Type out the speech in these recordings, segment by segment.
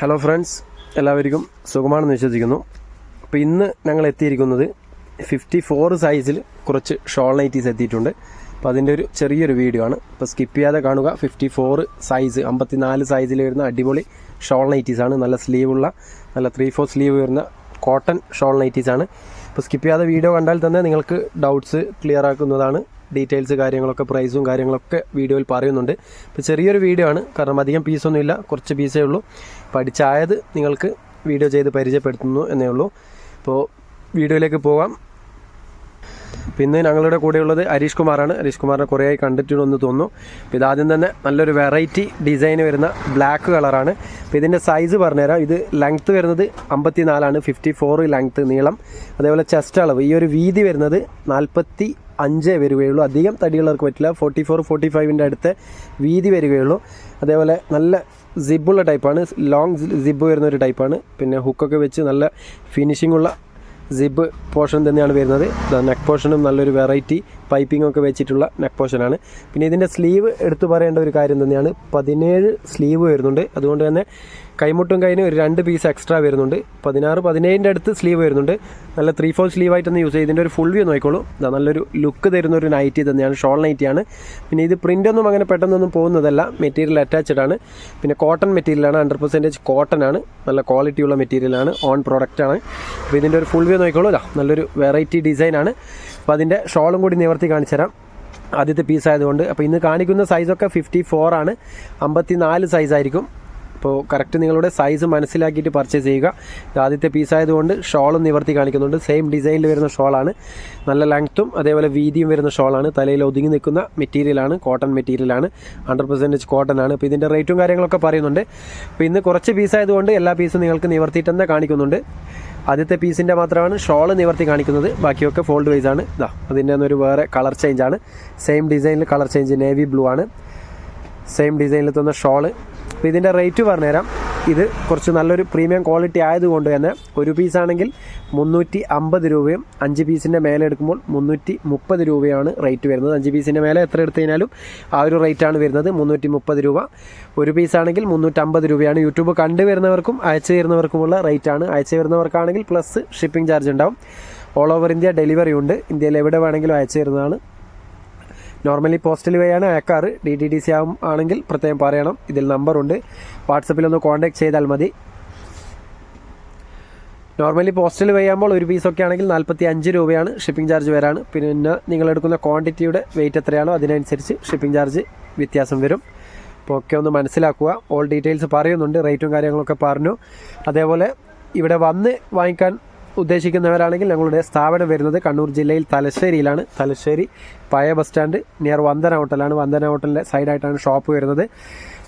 Hello friends എല്ലാവർക്കും സുഖമാണെന്ന് വിശ്വസിക്കുന്നു. അപ്പോൾ ഇന്ന് ഞങ്ങൾ എത്തിയിരിക്കുന്നത് ഫിഫ്റ്റി ഫോർ സൈസിൽ കുറച്ച് ഷോൾ നൈറ്റീസ് എത്തിയിട്ടുണ്ട്. അപ്പോൾ അതിന്റെ ഒരു ചെറിയൊരു വീഡിയോ ആണ്. അപ്പോൾ സ്കിപ്പ് ചെയ്യാതെ കാണുക. ഫിഫ്റ്റി ഫോർ സൈസ് അമ്പത്തി നാല് സൈസിൽ വരുന്ന അടിപൊളി ഷോൾ നൈറ്റീസ് ആണ്. നല്ല സ്ലീവുള്ള നല്ല ത്രീ ഫോർ സ്ലീവ് വരുന്ന കോട്ടൺ ഷോൾ നൈറ്റീസ് ആണ്. അപ്പോൾ സ്കിപ്പ് ചെയ്യാതെ വീഡിയോ കണ്ടാൽ തന്നെ നിങ്ങൾക്ക് ഡൗട്ട്സ് ക്ലിയർ ആക്കുന്നതാണ്. ഡീറ്റെയിൽസ് കാര്യങ്ങളൊക്കെ പ്രൈസും കാര്യങ്ങളൊക്കെ വീഡിയോയിൽ പറയുന്നുണ്ട്. ഇപ്പോൾ ചെറിയൊരു വീഡിയോ ആണ്. കാരണം അധികം പീസൊന്നും ഇല്ല. കുറച്ച് പീസേ ഉള്ളൂ. പഠിച്ചായത് നിങ്ങൾക്ക് വീഡിയോ ചെയ്ത് പരിചയപ്പെടുത്തുന്നു എന്നേ ഉള്ളൂ. അപ്പോൾ വീഡിയോയിലേക്ക് പോകാം. പിന്നെ ഞങ്ങളുടെ കൂടെയുള്ളത് ഹരീഷ് കുമാറാണ്. ഹരീഷ് കുമാറിനെ കുറേ ആയി കണ്ടിട്ടുണ്ടെന്ന് തോന്നുന്നു. അപ്പോൾ ഇതാദ്യം തന്നെ നല്ലൊരു വെറൈറ്റി ഡിസൈൻ വരുന്ന ബ്ലാക്ക് കളറാണ് അപ്പോൾ ഇതിന്റെ സൈസ് പറഞ്ഞുതരാം. ഇത് ലെങ്ത്ത് വരുന്നത് അമ്പത്തി നാലാണ് ഫിഫ്റ്റി ഫോർ ലെങ്ത്ത് നീളം. അതേപോലെ ചെസ്റ്റ് അളവ്. ഈ ഒരു വീതി വരുന്നത് നാൽപ്പത്തി അഞ്ചേ വരികയുള്ളൂ. അധികം തടിയുള്ളവർക്ക് പറ്റില്ല. ഫോർട്ടി ഫോർ ഫോർട്ടി ഫൈവിന്റെ അടുത്ത് വീതി വരികയുള്ളൂ. അതേപോലെ നല്ല സിബുള്ള ടൈപ്പാണ്. ലോങ് സിബ് വരുന്ന ഒരു ടൈപ്പാണ്. പിന്നെ ഹുക്കൊക്കെ വെച്ച് നല്ല ഫിനിഷിംഗ് ഉള്ള സിബ് പോർഷൻ തന്നെയാണ് വരുന്നത്. നെക്ക് പോർഷനും നല്ലൊരു വെറൈറ്റി പൈപ്പിംഗ് ഒക്കെ വെച്ചിട്ടുള്ള നെക്ക് പോർഷനാണ് പിന്നെ ഇതിന്റെ സ്ലീവ് എടുത്തു പറയേണ്ട ഒരു കാര്യം തന്നെയാണ്. പതിനേഴ് സ്ലീവ് വരുന്നുണ്ട്. അതുകൊണ്ട് തന്നെ കൈമുട്ടും കൈന് ഒരു രണ്ട് പീസ് എക്സ്ട്രാ വരുന്നുണ്ട്. പതിനാറ് പതിനേഴിന്റെ അടുത്ത് സ്ലീവ് വരുന്നുണ്ട്. നല്ല ത്രീ ഫോർ സ്ലീവ് ആയിട്ടൊന്ന് യൂസ് ചെയ്ത് ഇതിന്റെ ഒരു ഫുൾ വ്യൂ നോക്കിക്കോളൂ. നല്ലൊരു ലുക്ക് തരുന്ന ഒരു നൈറ്റി തന്നെയാണ്. ഷോൾ നൈറ്റിയാണ് പിന്നെ ഇത് പ്രിന്റ് ഒന്നും അങ്ങനെ പെട്ടെന്നൊന്നും പോകുന്നതല്ല. മെറ്റീരിയൽ അറ്റാച്ചഡ് ആണ്. പിന്നെ കോട്ടൺ മെറ്റീരിയലാണ് ഹൺഡ്രഡ് പെർസെന്റേജ് കോട്ടൺ ആണ്. നല്ല ക്വാളിറ്റിയുള്ള മെറ്റീരിയലാണ് ഓൺ പ്രോഡക്റ്റ് ആണ്. അപ്പോൾ ഇതിന്റെ ഒരു ഫുൾ വ്യൂ നോക്കിക്കോളൂ. നല്ലൊരു വെറൈറ്റി ഡിസൈനാണ് അപ്പോൾ അതിന്റെ ഷോളും കൂടി നിവർത്തി കാണിച്ചു തരാം. ആദ്യത്തെ പീസ് ആയതുകൊണ്ട്. അപ്പോൾ ഇന്ന് കാണിക്കുന്ന സൈസൊക്കെ ഫിഫ്റ്റി ഫോർ ആണ്. അമ്പത്തി നാല് സൈസായിരിക്കും അപ്പോൾ കറക്റ്റ് നിങ്ങളുടെ സൈസ് മനസ്സിലാക്കിയിട്ട് പർച്ചേസ് ചെയ്യുക. ആദ്യത്തെ പീസ് ആയതുകൊണ്ട് ഷോളും നിവർത്തി കാണിക്കുന്നുണ്ട്. സെയിം ഡിസൈനിൽ വരുന്ന ഷോളാണ്. നല്ല ലെങ്ത്തും അതേപോലെ വീതിയും വരുന്ന ഷോളാണ്. തലയിൽ ഒതുങ്ങി നിൽക്കുന്ന മെറ്റീരിയലാണ് കോട്ടൺ മെറ്റീരിയലാണ് ഹൺഡ്രഡ് പെർസെന്റേജ് കോട്ടൺ ആണ്. അപ്പോൾ ഇതിന്റെ റേറ്റും കാര്യങ്ങളൊക്കെ പറയുന്നുണ്ട്. അപ്പോൾ ഇന്ന് കുറച്ച് പീസ് ആയതുകൊണ്ട് എല്ലാ പീസും നിങ്ങൾക്ക് നിവർത്തിയിട്ട് തന്നെ കാണിക്കുന്നുണ്ട്. ആദ്യത്തെ പീസിന്റെ മാത്രമാണ് ഷോൾ നിവർത്തി കാണിക്കുന്നത്. ബാക്കിയൊക്കെ ഫോൾഡ് വൈസ് ആണ്. ഇതാ അതിന്റെ ഒരു വേറെ കളർ ചേഞ്ച് ആണ്. സെയിം ഡിസൈനിൽ കളർ ചേഞ്ച് നേവി ബ്ലൂ ആണ്. സെയിം ഡിസൈനിൽ തന്ന ഷോൾ. അപ്പോൾ ഇതിന്റെ റേറ്റ് പറഞ്ഞുതരാം. ഇത് കുറച്ച് നല്ലൊരു പ്രീമിയം ക്വാളിറ്റി ആയതുകൊണ്ട് തന്നെ ഒരു പീസാണെങ്കിൽ മുന്നൂറ്റി അമ്പത് രൂപയും അഞ്ച് പീസിന്റെ മേലെ എടുക്കുമ്പോൾ മുന്നൂറ്റി മുപ്പത് രൂപയാണ് റേറ്റ് വരുന്നത്. അഞ്ച് പീസിന്റെ മേലെ എത്ര എടുത്തു കഴിഞ്ഞാലും ആ ഒരു റേറ്റാണ് വരുന്നത് മുന്നൂറ്റി മുപ്പത് രൂപ. ഒരു പീസാണെങ്കിൽ മുന്നൂറ്റമ്പത് രൂപയാണ്. യൂട്യൂബ് കണ്ടു വരുന്നവർക്കും അയച്ചു തരുന്നവർക്കുമുള്ള റേറ്റാണ് അയച്ചു വരുന്നവർക്കാണെങ്കിൽ പ്ലസ് ഷിപ്പിംഗ് ചാർജ് ഉണ്ടാവും. ഓൾ ഓവർ ഇന്ത്യ ഡെലിവറി ഉണ്ട്. ഇന്ത്യയിൽ എവിടെ വേണമെങ്കിലും അയച്ചു തരുന്നതാണ്. നോർമലി പോസ്റ്റൽ വേ ആണ് അയക്കാറ്. ഡി ടി ഡി സി ആണെങ്കിൽ പ്രത്യേകം പറയണം. ഇതിൽ നമ്പറുണ്ട് വാട്സപ്പിൽ ഒന്ന് കോൺടാക്ട് ചെയ്താൽ മതി. നോർമലി പോസ്റ്റൽ വേ ആകുമ്പോൾ ഒരു പീസൊക്കെ ആണെങ്കിൽ നാൽപ്പത്തി അഞ്ച് രൂപയാണ് ഷിപ്പിംഗ് ചാർജ് വരാണ്. പിന്നെ നിങ്ങൾ എടുക്കുന്ന ക്വാണ്ടിറ്റിയുടെ വെയിറ്റ് എത്രയാണോ അതിനനുസരിച്ച് ഷിപ്പിംഗ് ചാർജ് വ്യത്യാസം വരും. അപ്പോൾ ഒക്കെ ഒന്ന് മനസ്സിലാക്കുക. ഓൾ ഡീറ്റെയിൽസ് പറയുന്നുണ്ട്. റേറ്റും കാര്യങ്ങളൊക്കെ പറഞ്ഞു. അതേപോലെ ഇവിടെ വന്ന് വാങ്ങിക്കാൻ ഉദ്ദേശിക്കുന്നവരാണെങ്കിൽ ഞങ്ങളുടെ സ്ഥാപനം വരുന്നത് കണ്ണൂർ ജില്ലയിൽ തലശ്ശേരിയിലാണ്. തലശ്ശേരി പഴയ ബസ് സ്റ്റാൻഡ് നിയർ വന്ദന ഹോട്ടലാണ് വന്ദന ഹോട്ടലിന്റെ സൈഡായിട്ടാണ് ഷോപ്പ് വരുന്നത്.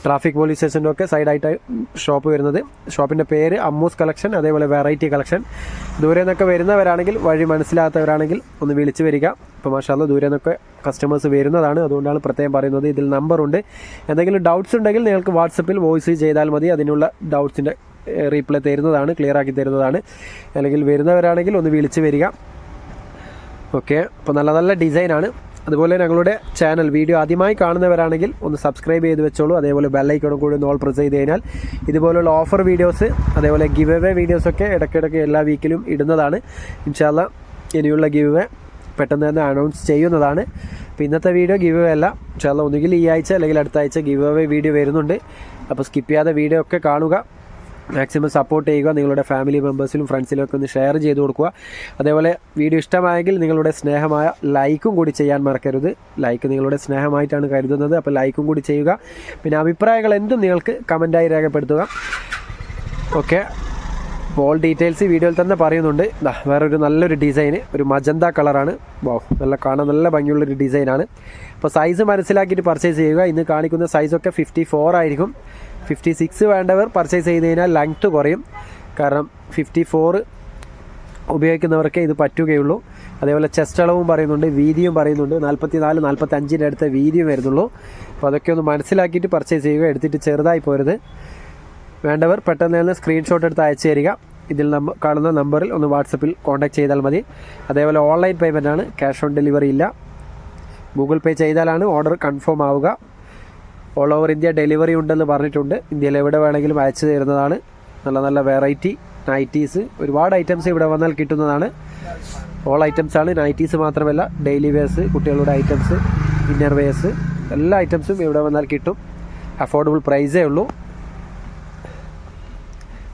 ട്രാഫിക് പോലീസ് സ്റ്റേഷന്റെ ഒക്കെ സൈഡായിട്ട് ഷോപ്പ് വരുന്നത്. ഷോപ്പിന്റെ പേര് അമ്മൂസ് കളക്ഷൻ അതേപോലെ വെറൈറ്റി കളക്ഷൻ ദൂരെ നിന്നൊക്കെ വരുന്നവരാണെങ്കിൽ വഴി മനസ്സിലാത്തവരാണെങ്കിൽ ഒന്ന് വിളിച്ച് വരിക. ഇപ്പോൾ മാഷാല്ല ദൂരെ നിന്നൊക്കെ കസ്റ്റമേഴ്സ് വരുന്നതാണ്. അതുകൊണ്ടാണ് പ്രത്യേകം പറയുന്നത്. ഇതിൽ നമ്പറുണ്ട് എന്തെങ്കിലും ഡൗട്ട്സ് ഉണ്ടെങ്കിൽ നിങ്ങൾക്ക് വാട്സപ്പിൽ വോയിസ് ചെയ്താൽ മതി. അതിനുള്ള ഡൗട്ട്സിന്റെ റീപ്ലൈ തരുന്നതാണ് ക്ലിയർ ആക്കി തരുന്നതാണ്. അല്ലെങ്കിൽ വരുന്നവരാണെങ്കിൽ ഒന്ന് വിളിച്ച് വരിക. ഓക്കെ അപ്പോൾ നല്ല നല്ല ഡിസൈനാണ് അതുപോലെ ഞങ്ങളുടെ ചാനൽ വീഡിയോ ആദ്യമായി കാണുന്നവരാണെങ്കിൽ ഒന്ന് സബ്സ്ക്രൈബ് ചെയ്ത് വെച്ചോളൂ. അതേപോലെ ബെല്ലൈക്കണും കൂടി ഒന്ന് ഓൾ പ്രസ് ചെയ്ത് കഴിഞ്ഞാൽ ഇതുപോലുള്ള ഓഫർ വീഡിയോസ് അതേപോലെ ഗിവ് വീഡിയോസ് വീഡിയോസൊക്കെ ഇടയ്ക്കിടയ്ക്ക് എല്ലാ വീക്കിലും ഇടുന്നതാണ്. ഇൻഷാല്ല ഇനിയുള്ള ഗിവ് എവേ പെട്ടെന്ന് തന്നെ അനൗൺസ് ചെയ്യുന്നതാണ്. അപ്പോൾ ഇന്നത്തെ വീഡിയോ ഗിവ് അല്ല. ഇൻഷാല്ല ഒന്നുകിൽ ഈ ആഴ്ച അല്ലെങ്കിൽ അടുത്ത ആഴ്ച ഗിവ് വീഡിയോ വരുന്നുണ്ട്. അപ്പോൾ സ്കിപ്പ് ചെയ്യാതെ വീഡിയോ ഒക്കെ കാണുക. മാക്സിമം സപ്പോർട്ട് ചെയ്യുക നിങ്ങളുടെ ഫാമിലി മെമ്പേഴ്സിലും ഫ്രണ്ട്സിലും ഒക്കെ ഒന്ന് ഷെയർ ചെയ്ത് കൊടുക്കുക. അതേപോലെ വീഡിയോ ഇഷ്ടമായെങ്കിൽ നിങ്ങളുടെ സ്നേഹമായ ലൈക്കും കൂടി ചെയ്യാൻ മറക്കരുത്. ലൈക്ക് നിങ്ങളുടെ സ്നേഹമായിട്ടാണ് കരുതുന്നത്. അപ്പോൾ ലൈക്കും കൂടി ചെയ്യുക. പിന്നെ അഭിപ്രായങ്ങൾ എന്തും നിങ്ങൾക്ക് കമന്റായി രേഖപ്പെടുത്തുക. ഓക്കെ ഓൾ ഡീറ്റെയിൽസ് വീഡിയോയിൽ തന്നെ പറയുന്നുണ്ട്. വേറൊരു നല്ലൊരു ഡിസൈന് ഒരു മജന്ത കളറാണ് വോ നല്ല കാണാൻ നല്ല ഭംഗിയുള്ളൊരു ഡിസൈനാണ് അപ്പോൾ സൈസ് മനസ്സിലാക്കിയിട്ട് പർച്ചേസ് ചെയ്യുക. ഇന്ന് കാണിക്കുന്ന സൈസൊക്കെ ഫിഫ്റ്റി ഫോർ ആയിരിക്കും. ഫിഫ്റ്റി സിക്സ് വേണ്ടവർ പർച്ചേസ് ചെയ്ത് കഴിഞ്ഞാൽ ലെങ്ത്ത് കുറയും. കാരണം ഫിഫ്റ്റി ഫോർ ഉപയോഗിക്കുന്നവർക്കേ ഇത് പറ്റുകയുള്ളൂ. അതേപോലെ ചെസ്റ്റ് അളവും പറയുന്നുണ്ട് വീതിയും പറയുന്നുണ്ട്. നാൽപ്പത്തി നാല് നാൽപ്പത്തി അഞ്ചിന്റെ അടുത്ത വീതിയും വരുന്നുള്ളൂ. അപ്പോൾ അതൊക്കെ ഒന്ന് മനസ്സിലാക്കിയിട്ട് പർച്ചേസ് ചെയ്യുക എടുത്തിട്ട് ചെറുതായി പോരുത്. വേണ്ടവർ പെട്ടെന്ന് തന്നെ സ്ക്രീൻഷോട്ട് എടുത്ത് അയച്ചു തരിക. ഇതിൽ നമ്പർ കാണുന്ന നമ്പറിൽ ഒന്ന് വാട്സപ്പിൽ കോൺടാക്ട് ചെയ്താൽ മതി. അതേപോലെ ഓൺലൈൻ പേയ്മെന്റ് ആണ്. ക്യാഷ് ഓൺ ഡെലിവറി ഇല്ല. ഗൂഗിൾ പേ ചെയ്താലാണ് ഓർഡർ കൺഫേം ആവുക. ഓൾ ഓവർ ഇന്ത്യ ഡെലിവറി ഉണ്ടെന്ന് പറഞ്ഞിട്ടുണ്ട്. ഇന്ത്യയിൽ എവിടെ വേണമെങ്കിലും അയച്ചു തരുന്നതാണ്. നല്ല നല്ല വെറൈറ്റി നൈറ്റീസ് ഒരുപാട് ഐറ്റംസ് ഇവിടെ വന്നാൽ കിട്ടുന്നതാണ്. ഓൾ ഐറ്റംസ് ആണ്. നൈറ്റീസ് മാത്രമല്ല ഡെയിലി വെയർസ് കുട്ടികളുടെ ഐറ്റംസ് ഇന്നർ വെയർസ് എല്ലാ ഐറ്റംസും ഇവിടെ വന്നാൽ കിട്ടും. അഫോർഡബിൾ പ്രൈസേ ഉള്ളൂ.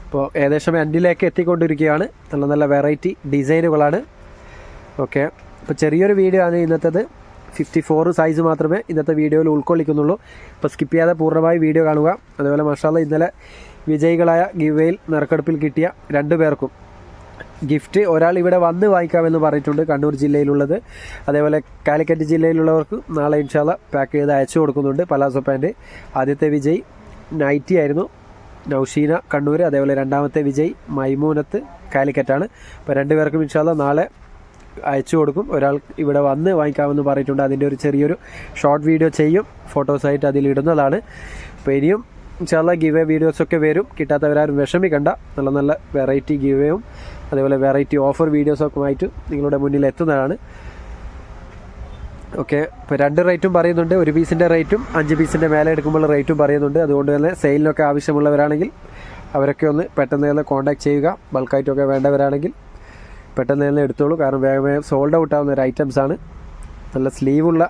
ഇപ്പോൾ ഏകദേശം എൻഡിലേക്ക് എത്തിക്കൊണ്ടിരിക്കുകയാണ്. നല്ല നല്ല വെറൈറ്റി ഡിസൈനുകളാണ് ഓക്കെ അപ്പോൾ ചെറിയൊരു വീഡിയോ ആണ് ഇന്നത്തേത്. ഫിഫ്റ്റി ഫോർ സൈസ് മാത്രമേ ഇന്നത്തെ വീഡിയോയിൽ ഉൾക്കൊള്ളിക്കുന്നുള്ളൂ. അപ്പോൾ സ്കിപ്പ് ചെയ്യാതെ പൂർണമായി വീഡിയോ കാണുക. അതുപോലെ മഷാല ഇന്നലെ വിജയികളായ ഗിവയിൽ നറുക്കെടുപ്പിൽ കിട്ടിയ രണ്ടു പേർക്കും ഗിഫ്റ്റ് ഒരാൾ ഇവിടെ വന്ന് വാങ്ങിക്കാമെന്ന് പറഞ്ഞിട്ടുണ്ട് കണ്ണൂർ ജില്ലയിലുള്ളത്. അതേപോലെ കാലിക്കറ്റ് ജില്ലയിലുള്ളവർക്ക് നാളെ ഇൻഷാല്ല പാക്ക് ചെയ്ത് അയച്ചു കൊടുക്കുന്നുണ്ട്. പലാസോ പാന്റ് ആദ്യത്തെ വിജയ് നൈറ്റി ആയിരുന്നു. നൗഷീന കണ്ണൂർ അതേപോലെ രണ്ടാമത്തെ വിജയ് മൈമൂനത്ത് കാലിക്കറ്റാണ്. അപ്പോൾ രണ്ടുപേർക്കും ഇൻഷാല്ല നാളെ അയച്ചു കൊടുക്കും. ഒരാൾ ഇവിടെ വന്ന് വാങ്ങിക്കാമെന്ന് പറഞ്ഞിട്ടുണ്ട്. അതിന്റെ ഒരു ചെറിയൊരു ഷോർട്ട് വീഡിയോ ചെയ്യും. ഫോട്ടോസായിട്ട് അതിലിടുന്നതാണ് അപ്പോൾ ഇനിയും ചില ഗിവേ വീഡിയോസൊക്കെ വരും. കിട്ടാത്തവരാരും വിഷമിക്കണ്ട. നല്ല നല്ല വെറൈറ്റി ഗിവേയും അതേപോലെ വെറൈറ്റി ഓഫർ വീഡിയോസൊക്കെ ആയിട്ട് നിങ്ങളുടെ മുന്നിൽ എത്തുന്നതാണ്. ഓക്കെ ഇപ്പോൾ രണ്ട് റേറ്റും പറയുന്നുണ്ട്. ഒരു പീസിന്റെ റേറ്റും അഞ്ച് പീസിന്റെ മേലെ എടുക്കുമ്പോൾ റേറ്റും പറയുന്നുണ്ട്. അതുകൊണ്ട് തന്നെ സെയിലിനൊക്കെ ആവശ്യമുള്ളവരാണെങ്കിൽ അവരൊക്കെ ഒന്ന് പെട്ടെന്ന് തന്നെ കോൺടാക്ട് ചെയ്യുക. ബൾക്കായിട്ടൊക്കെ വേണ്ടവരാണെങ്കിൽ പെട്ടെന്ന് തന്നെ എടുത്തോളൂ. കാരണം വേഗം വേഗം സോൾഡ് ഔട്ട് ആവുന്ന ഒരു ഐറ്റംസ് ആണ്. നല്ല സ്ലീവുള്ള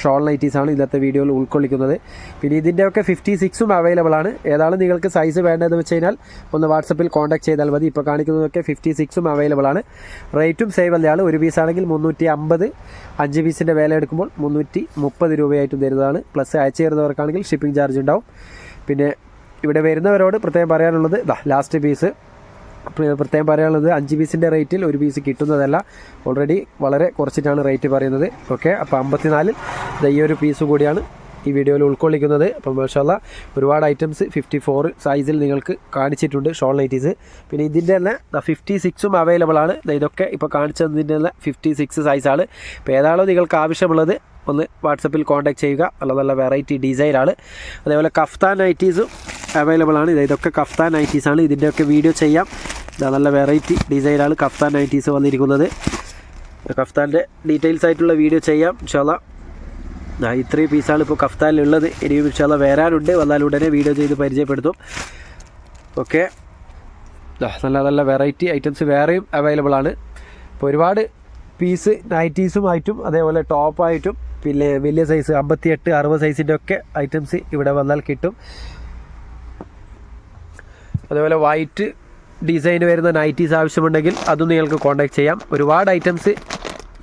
ഷോൾ നൈറ്റീസ് ആണ് ഇന്നത്തെ വീഡിയോയിൽ ഉൾക്കൊള്ളിക്കുന്നത്. പിന്നെ ഇതിന്റെയൊക്കെ ഫിഫ്റ്റി സിക്സും അവൈലബിൾ ആണ്. ഏതാണ് നിങ്ങൾക്ക് സൈസ് വേണ്ടതെന്ന് വെച്ച് കഴിഞ്ഞാൽ ഒന്ന് വാട്സപ്പിൽ കോൺടാക്ട് ചെയ്താൽ മതി. ഇപ്പോൾ കാണിക്കുന്നതൊക്കെ ഫിഫ്റ്റി സിക്സും അവൈലബിൾ ആണ്. റേറ്റും സേവ് അല്ലയാണ് ഒരു പീസ് ആണെങ്കിൽ മുന്നൂറ്റി അമ്പത് അഞ്ച് പീസിന്റെ വില എടുക്കുമ്പോൾ മുന്നൂറ്റി മുപ്പത് രൂപയായിട്ടും തരുന്നതാണ്. പ്ലസ് അയച്ചു തരുന്നവർക്കാണെങ്കിൽ ഷിപ്പിംഗ് ചാർജ് ഉണ്ടാവും. പിന്നെ ഇവിടെ വരുന്നവരോട് പ്രത്യേകം പറയാനുള്ളത് ലാസ്റ്റ് പീസ് പ്രത്യേകം പറയാനുള്ളത് അഞ്ച് പീസിന്റെ റേറ്റിൽ ഒരു പീസ് കിട്ടുന്നതല്ല. ഓൾറെഡി വളരെ കുറച്ചിട്ടാണ് റേറ്റ് പറയുന്നത്. ഓക്കെ അപ്പോൾ അമ്പത്തിനാലിൽ ഈ ഒരു പീസ് കൂടിയാണ് ഈ വീഡിയോയിൽ ഉൾക്കൊള്ളിക്കുന്നത്. അപ്പം മാഷാല്ല ഒരുപാട് ഐറ്റംസ് ഫിഫ്റ്റി ഫോർ സൈസിൽ നിങ്ങൾക്ക് കാണിച്ചിട്ടുണ്ട് ഷോൾ നൈറ്റീസ് പിന്നെ ഇതിന്റെ തന്നെ ഫിഫ്റ്റി സിക്സും അവൈലബിൾ ആണ്. ഇതൊക്കെ ഇപ്പോൾ കാണിച്ചതിന്റെ തന്നെ ഫിഫ്റ്റി സിക്സ് സൈസാണ് ഇപ്പോൾ ഏതാണോ നിങ്ങൾക്ക് ആവശ്യമുള്ളത് ഒന്ന് വാട്സപ്പിൽ കോൺടാക്ട് ചെയ്യുക. നല്ല നല്ല വെറൈറ്റി ഡിസൈനാണ് അതേപോലെ കഫ്താൻ നൈറ്റീസും അവൈലബിൾ ആണ്. ഇത് ഇതൊക്കെ കഫ്താൻ നൈറ്റീസ് ആണ്. ഇതിന്റെയൊക്കെ വീഡിയോ ചെയ്യാം. ഇതാ നല്ല വെറൈറ്റി ഡിസൈനാണ് കഫ്താൻ നൈറ്റീസ് വന്നിരിക്കുന്നത്. കഫ്താന്റെ ഡീറ്റെയിൽസ് ആയിട്ടുള്ള വീഡിയോ ചെയ്യാം. ഇൻഷാല്ല ഇത്രയും പീസാണ് ഇപ്പോൾ കഫ്താനിലുള്ളത് ഇനിയും ഇൻഷാല്ല വരാനുണ്ട്. വന്നാൽ ഉടനെ വീഡിയോ ചെയ്ത് പരിചയപ്പെടുത്തും. ഓക്കെ നല്ല നല്ല വെറൈറ്റി ഐറ്റംസ് വേറെയും അവൈലബിൾ ആണ്. ഇപ്പോൾ ഒരുപാട് പീസ് നൈറ്റീസുമായിട്ടും അതേപോലെ ടോപ്പായിട്ടും പിന്നെ വലിയ സൈസ് അമ്പത്തിയെട്ട് അറുപത് സൈസിന്റെ ഒക്കെ ഐറ്റംസ് ഇവിടെ വന്നാൽ കിട്ടും. അതേപോലെ വൈറ്റ് ഡിസൈൻ വരുന്ന നൈറ്റീസ് ആവശ്യമുണ്ടെങ്കിൽ അതും നിങ്ങൾക്ക് കോൺടാക്ട് ചെയ്യാം. ഒരുപാട് ഐറ്റംസ്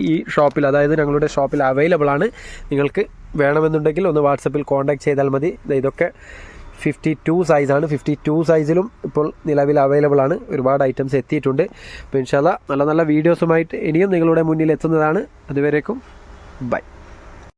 ഈ ഷോപ്പിൽ അതായത് ഞങ്ങളുടെ ഷോപ്പിൽ അവൈലബിൾ ആണ്. നിങ്ങൾക്ക് വേണമെന്നുണ്ടെങ്കിൽ ഒന്ന് വാട്സപ്പിൽ കോൺടാക്ട് ചെയ്താൽ മതി. ഇതൊക്കെ ഫിഫ്റ്റി ടു സൈസാണ് ഫിഫ്റ്റി ടു സൈസിലും ഇപ്പോൾ നിലവിൽ അവൈലബിൾ ആണ്. ഒരുപാട് ഐറ്റംസ് എത്തിയിട്ടുണ്ട്. അപ്പോൾ ഇൻഷാല്ല നല്ല നല്ല വീഡിയോസുമായിട്ട് ഇനിയും നിങ്ങളുടെ മുന്നിൽ എത്തുന്നതാണ്. അതുവരേക്കും ബൈ